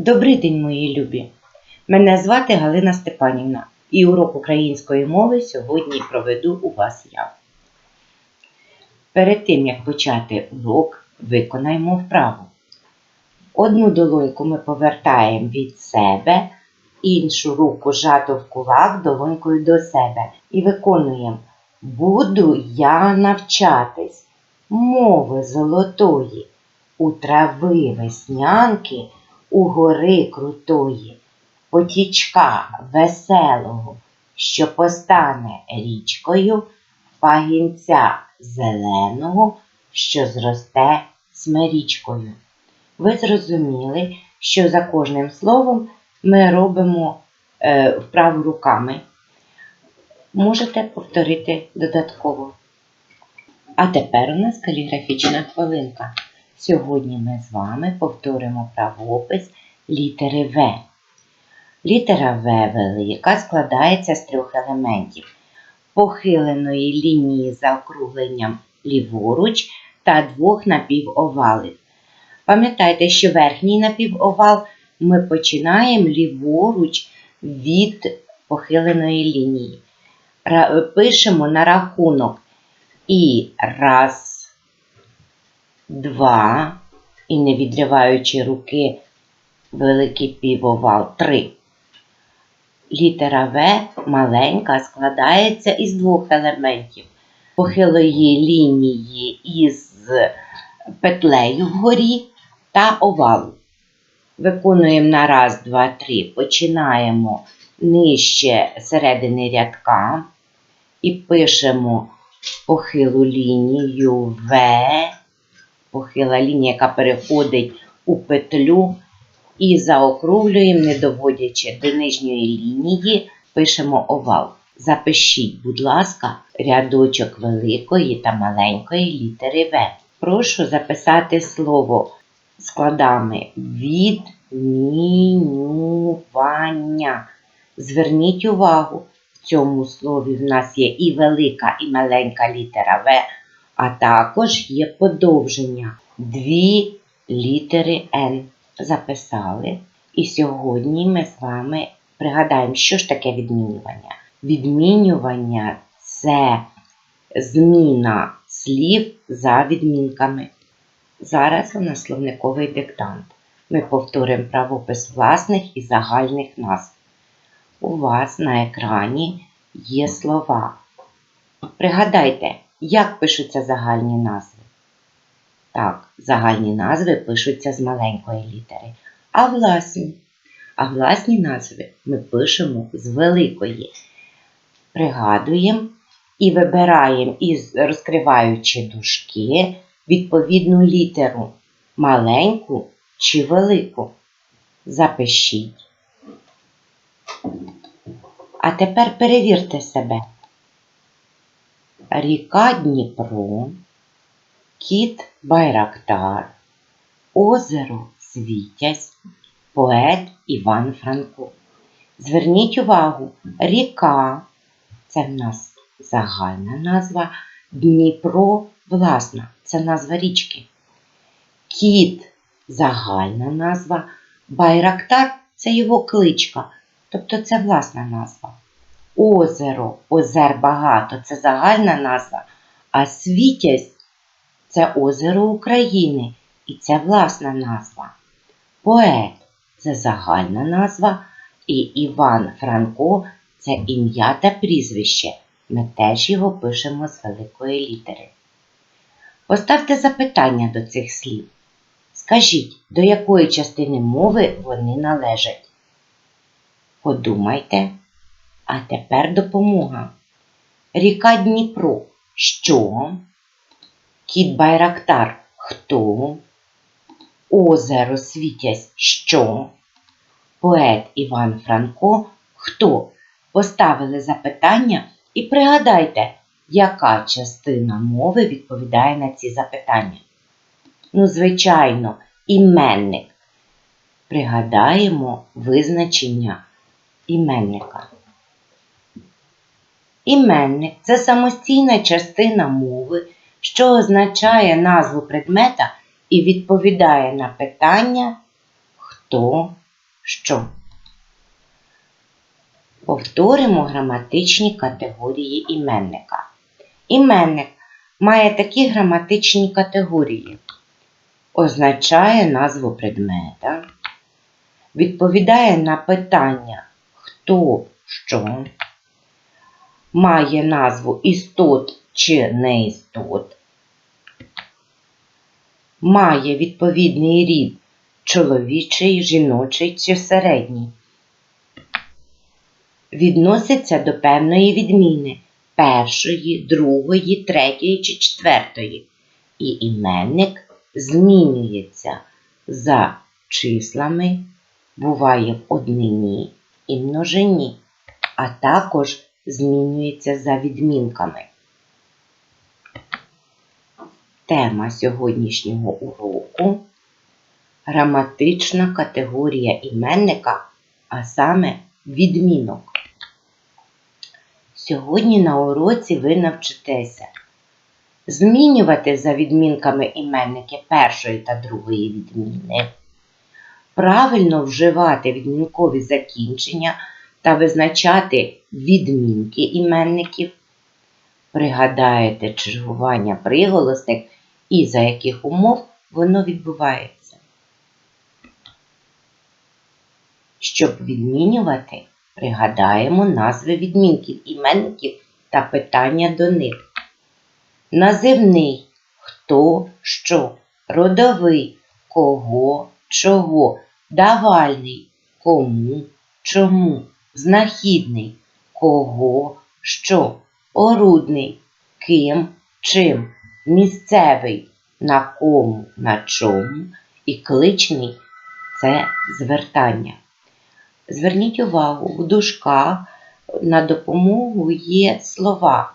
Добрий день, мої любі! Мене звати Галина Степанівна і урок української мови сьогодні проведу у вас я. Перед тим, як почати урок, виконаємо вправу. Одну долоньку ми повертаємо від себе, іншу руку зжато в кулак долонькою до себе і виконуємо Буду я навчатись мови золотої, у трави веснянки, у гори крутої, потічка веселого, що постане річкою, пагінця зеленого, що зросте смирічкою. Ви зрозуміли, що за кожним словом ми робимо е, вправу руками. Можете повторити додатково. А тепер у нас каліграфічна хвилинка. Сьогодні ми з вами повторимо правопис літери В. Літера В велика складається з трьох елементів: похиленої лінії за округленням ліворуч та двох напівовалів. Пам'ятайте, що верхній напівовал ми починаємо ліворуч від похиленої лінії. Пишемо на рахунок і раз, два, і не відриваючи руки великий півовал три. Літера В маленька складається із двох елементів похилої лінії із петлею вгорі та овалу. Виконуємо на раз, два, три. Починаємо нижче середини рядка і пишемо похилу лінію В, похила лінія, яка переходить у петлю, і заокруглюємо, не доводячи до нижньої лінії, пишемо овал. Запишіть, будь ласка, рядочок великої та маленької літери В. Прошу записати слово складами відмінювання. Зверніть увагу, в цьому слові в нас є і велика, і маленька літера В, а також є подовження. Дві літери Н записали. І сьогодні ми з вами пригадаємо, що ж таке відмінювання. Відмінювання це зміна слів за відмінками. Зараз у нас словниковий диктант. Ми повторимо правопис власних і загальних назв. У вас на екрані є слова. Пригадайте, як пишуться загальні назви. Так, загальні назви пишуться з маленької літери. А власні? А власні назви ми пишемо з великої. Пригадуємо і вибираємо, із розкриваючи дужки, відповідну літеру маленьку чи велику. Запишіть. А тепер перевірте себе. Ріка Дніпро, кіт Байрактар, озеро Світязь, поет Іван Франко. Зверніть увагу, ріка це в нас загальна назва, Дніпро власна це назва річки. Кіт загальна назва, Байрактар це його кличка, тобто це власна назва. Озеро, озер багато це загальна назва, а Світязь це озеро України і це власна назва. Поет це загальна назва, і Іван Франко це ім'я та прізвище. Ми теж його пишемо з великої літери. Поставте запитання до цих слів. Скажіть, до якої частини мови вони належать. Подумайте, а тепер допомога. Ріка Дніпро що? Кіт Байрактар хто? Озеро Світязь що? Поет Іван Франко хто? Поставили запитання і пригадайте, яка частина мови відповідає на ці запитання. Ну, звичайно, іменник. Пригадаємо визначення іменника. Іменник це самостійна частина мови, що означає назву предмета і відповідає на питання хто, що. Повторимо граматичні категорії іменника. Іменник має такі граматичні категорії. Означає назву предмета, відповідає на питання хто що, має назву істот чи не істот, має відповідний рід чоловічий, жіночий чи середній. Відноситься до певної відміни першої, другої, третьої чи четвертої. І іменник змінюється за числами, буває в однині і множині, а також змінюється за відмінками. Тема сьогоднішнього уроку граматична категорія іменника, а саме відмінок. Сьогодні на уроці ви навчитеся змінювати за відмінками іменники першої та другої відміни, правильно вживати відмінкові закінчення та визначати відмінки іменників, пригадаєте чергування приголосних і за яких умов воно відбувається. Щоб відмінювати, пригадаємо назви відмінків іменників та питання до них. Називний хто, що, родовий кого, чого, давальний кому, чому, знахідний. Кого, що, орудний. Ким, чим, місцевий. На кому, на чому? І кличний це звертання. Зверніть увагу, в дужках на допомогу є слова.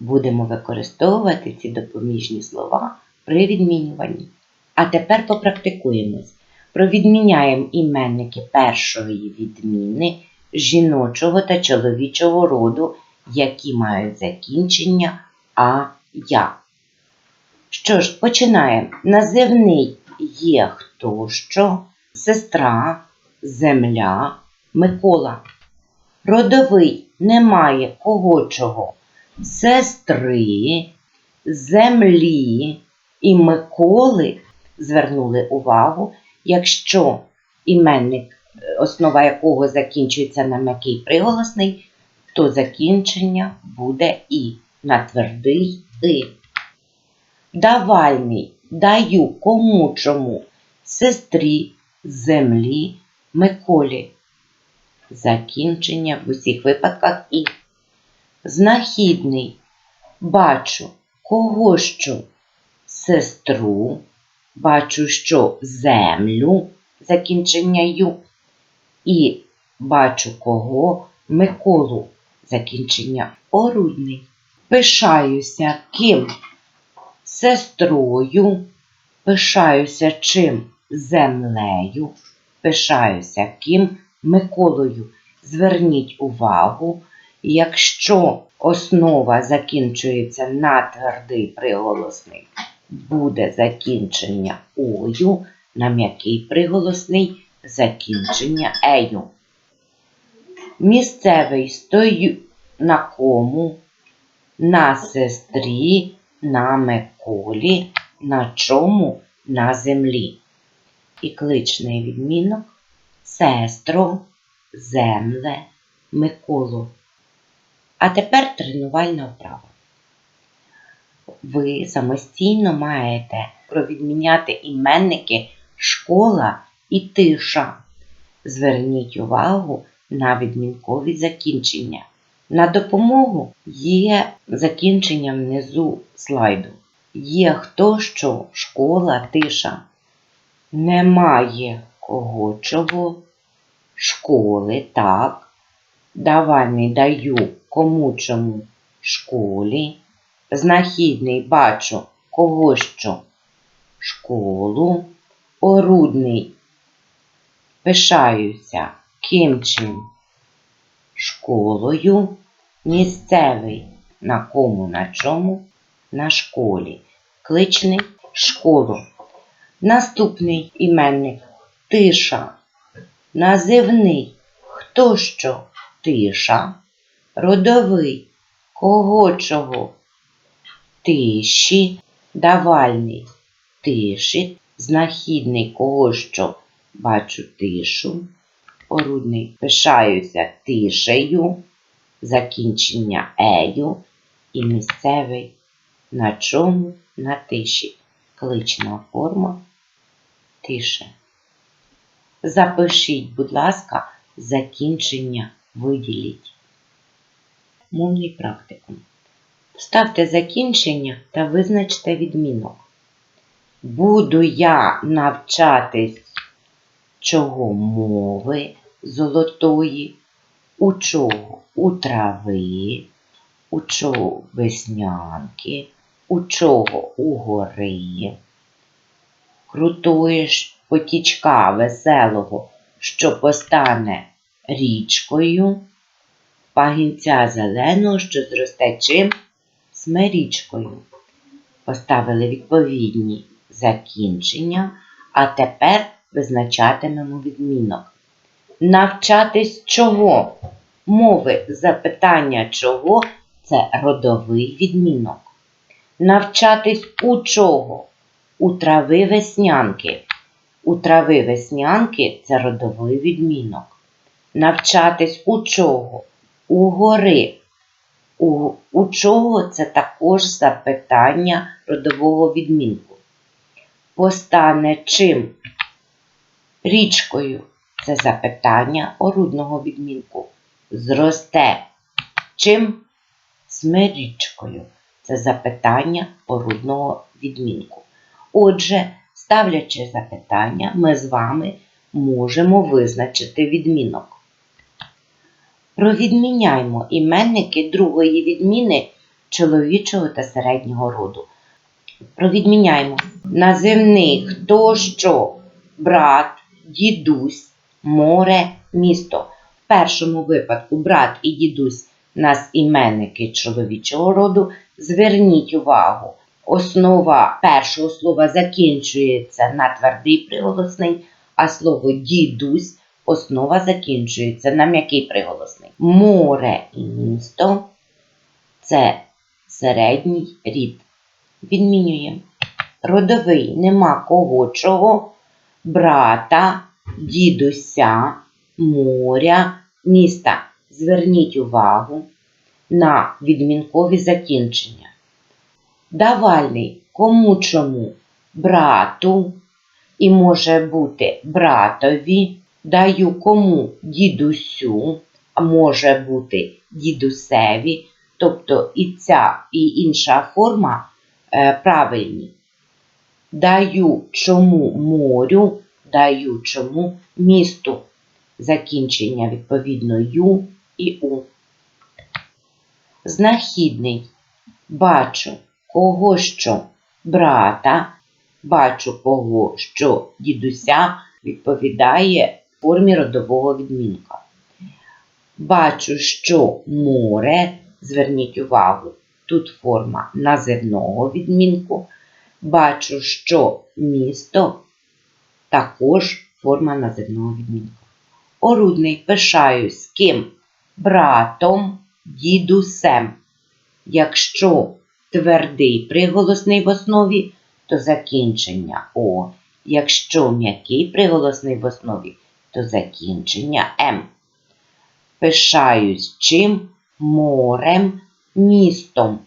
Будемо використовувати ці допоміжні слова при відмінюванні. А тепер попрактикуємось. Провідміняємо іменники першої відміни жіночого та чоловічого роду, які мають закінчення а я. Що ж, починаємо. Називний є хто що, сестра, земля, Микола. Родовий немає кого чого, сестри, землі і Миколи звернули увагу, якщо іменник, основа якого закінчується на м'який приголосний, то закінчення буде і на твердий и. Давальний даю кому чому сестрі, землі, Миколі. Закінчення в усіх випадках і. Знахідний бачу кого що сестру, бачу, що землю, закінчення ю, і бачу кого Миколу, закінчення. Орудний. Пишаюся ким? Сестрою, пишаюся чим? Землею, пишаюся ким? Миколою. Зверніть увагу, якщо основа закінчується на твердий приголосний, буде закінчення ою, на м'який приголосний закінчення ею. Місцевий стою на кому, на сестрі, на Миколі, на чому, на землі. І кличний відмінок сестро, земле, Миколу. А тепер тренувальна вправа. Ви самостійно маєте провідміняти іменники школа і тиша. Зверніть увагу на відмінкові закінчення. На допомогу є закінчення внизу слайду. Є хто що, школа, тиша. Немає кого чого, школи, так. Давальний даю кому чому школі. Знахідний бачу кого що школу. Орудний пишаюся ким чим школою. Місцевий на кому на чому на школі. Кличний школу. Наступний іменник тиша називний хто що тиша, родовий кого чого тиші, давальний тиші, знахідний кого що бачу тишу, орудний пишаюся тишею, закінчення ею і місцевий на чому на тиші. Клична форма тише. Запишіть, будь ласка, закінчення виділіть. Мовний практикум. Ставте закінчення та визначте відмінок. Буду я навчатись чого мови золотої, у чого у трави, у чого веснянки, у чого у гори, крутої ж потічка веселого, що постане річкою, пагінця зеленого, що зросте чим смирічкою. Поставили відповідні закінчення, а тепер визначатимемо відмінок. Навчатись чого? Мови запитання чого це родовий відмінок. Навчатись у чого? У трави веснянки. У трави веснянки це родовий відмінок. Навчатись у чого? У гори. У, у чого це також запитання родового відмінку. Постане чим? Річкою це запитання орудного відмінку. Зросте чим? Смирічкою. Це запитання орудного відмінку. Отже, ставлячи запитання, ми з вами можемо визначити відмінок. Провідміняймо іменники другої відміни чоловічого та середнього роду. Провідміняймо називний хто що, брат, дідусь, море, місто. В першому випадку брат і дідусь нас іменники чоловічого роду. Зверніть увагу, основа першого слова закінчується на твердий приголосний, а слово дідусь основа закінчується на м'який приголосний. Море і місто це середній рід. Відмінюємо. Родовий нема кого чого, брата, дідуся, моря, міста. Зверніть увагу на відмінкові закінчення. Давальний кому чому брату і може бути братові, даю кому дідусю, а може бути дідусеві, тобто і ця, і інша форма е, правильні. Даю чому морю, даю чому місту. Закінчення відповідно ю і у. Знахідний. Бачу кого що брата, бачу кого що дідуся відповідає формі родового відмінка. Бачу, що море, зверніть увагу, тут форма називного відмінку. Бачу, що місто також форма називного відмінка. Орудний пишаюсь ким? Братом, дідусем. Якщо твердий приголосний в основі, то закінчення О. Якщо м'який приголосний в основі, то закінчення М. Пишаюсь чим? Морем, містом.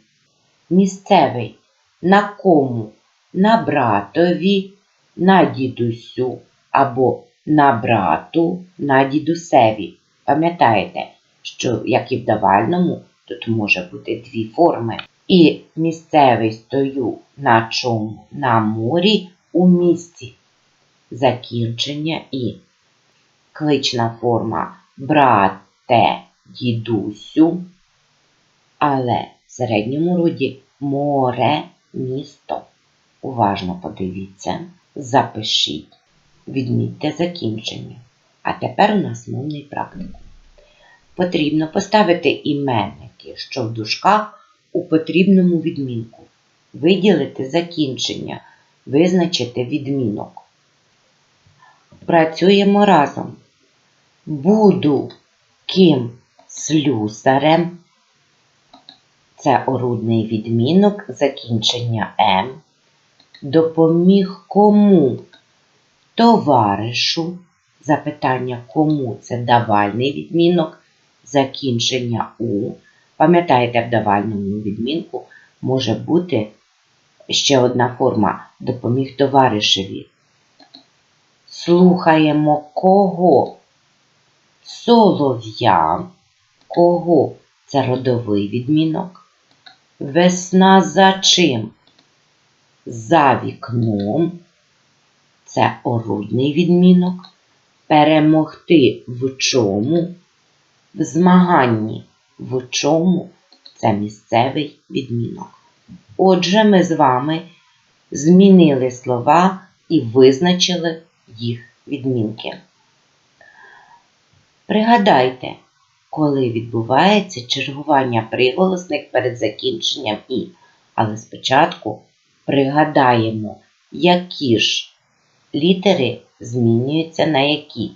Місцевий. На кому? На братові, на дідусю або на брату, на дідусеві. Пам'ятаєте, що, як і в давальному, тут може бути дві форми. І місцевий стою на чому? На морі у місті. Закінчення і клична форма брате, дідусю, але в середньому роді море, місто. Уважно подивіться, запишіть, відмітьте закінчення. А тепер у нас мовний практикум. Потрібно поставити іменники, що в дужках у потрібному відмінку, виділити закінчення, визначити відмінок. Працюємо разом. Буду ким слюсарем. Це орудний відмінок закінчення М. Допоміг кому? Товаришу. Запитання кому це давальний відмінок, закінчення У. Пам'ятаєте, в давальному відмінку може бути ще одна форма допоміг товаришеві. Слухаємо кого? Солов'я. Кого? Це родовий відмінок. Весна за чим? За вікном. Це орудний відмінок. Перемогти в чому? В змаганні в чому це місцевий відмінок. Отже, ми з вами змінили слова і визначили їх відмінки. Пригадайте, коли відбувається чергування приголосних перед закінченням І. Але спочатку пригадаємо, які ж літери змінюються на які.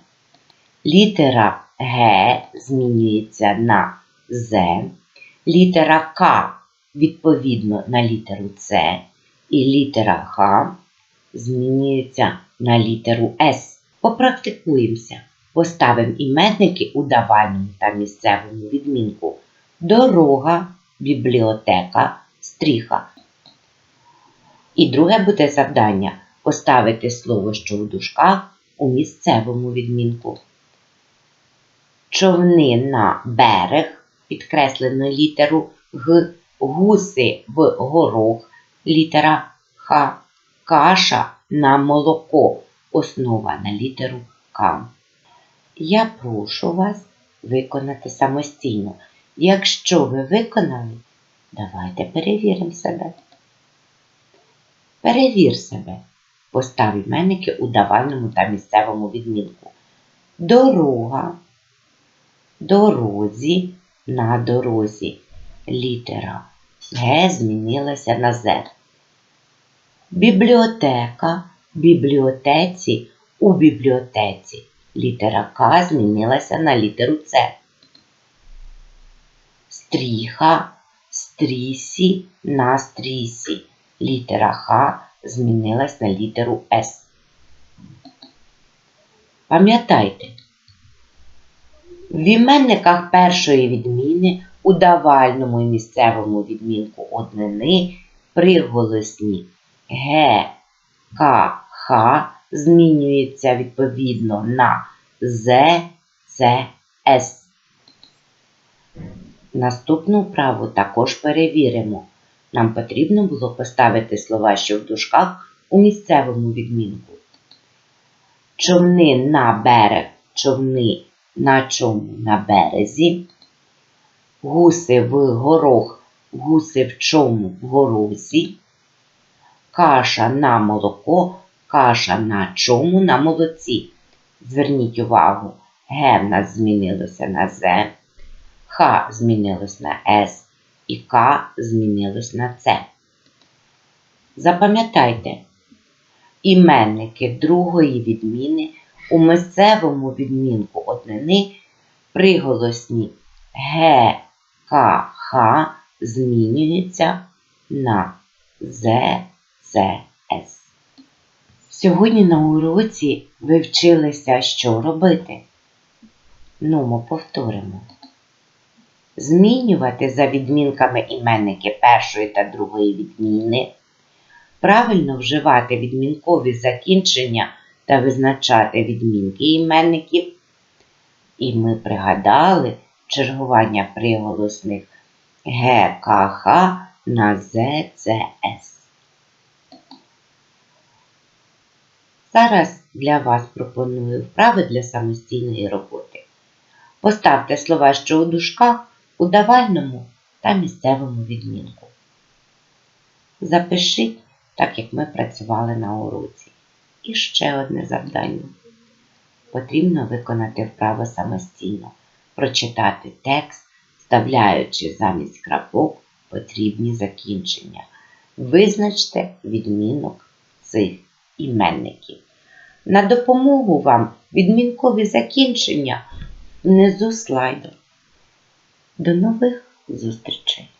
Літера Г змінюється на З, літера К відповідно на літеру С, і літера Х змінюється на літеру С. Попрактикуємося. Поставимо іменники у давальному та місцевому відмінку. Дорога, бібліотека, стріха. І друге буде завдання поставити слово, що у дужках у місцевому відмінку. Човни на берег, підкреслено літеру Г, гуси в горох, літера Х, каша на молоко, основа на літеру К. Я прошу вас виконати самостійно. Якщо ви виконали, давайте перевіримо себе. Перевір себе. Постав іменники у давальному та місцевому відмінку. Дорога, дорозі, на дорозі. Літера Г змінилася на З. Бібліотека, бібліотеці, у бібліотеці. Літера К змінилася на літеру С. Стріха, стрісі на стрісі. Літера Х змінилась на літеру С. Пам'ятайте, в іменниках першої відміни у давальному і місцевому відмінку однини приголосні Г, К, Х змінюється відповідно на З, Ц, С. Наступну вправу також перевіримо. Нам потрібно було поставити слова, що в дужках у місцевому відмінку. Човни на берег, човни на чому на березі. Гуси в горох, гуси в чому в горозі. Каша на молоко, каша на чому на молоці. Зверніть увагу, Г в нас змінилося на З, Х змінилось на С і К змінилось на С. Запам'ятайте, іменники другої відміни у місцевому відмінку однини приголосні Г, К, Х змінюються на З, Ц, С. Сьогодні на уроці ви вчилися, що робити. Ну, ми повторимо. Змінювати за відмінками іменники першої та другої відміни, правильно вживати відмінкові закінчення та визначати відмінки іменників. І ми пригадали чергування приголосних Г, К, Х на З. Зараз для вас пропоную вправи для самостійної роботи. Поставте слова, що у дужках, у давальному та місцевому відмінку. Запишіть, так як ми працювали на уроці. І ще одне завдання. Потрібно виконати вправо самостійно, прочитати текст, вставляючи замість крапок потрібні закінчення. Визначте відмінок цих іменників. На допомогу вам відмінкові закінчення внизу слайду. До нових зустрічей!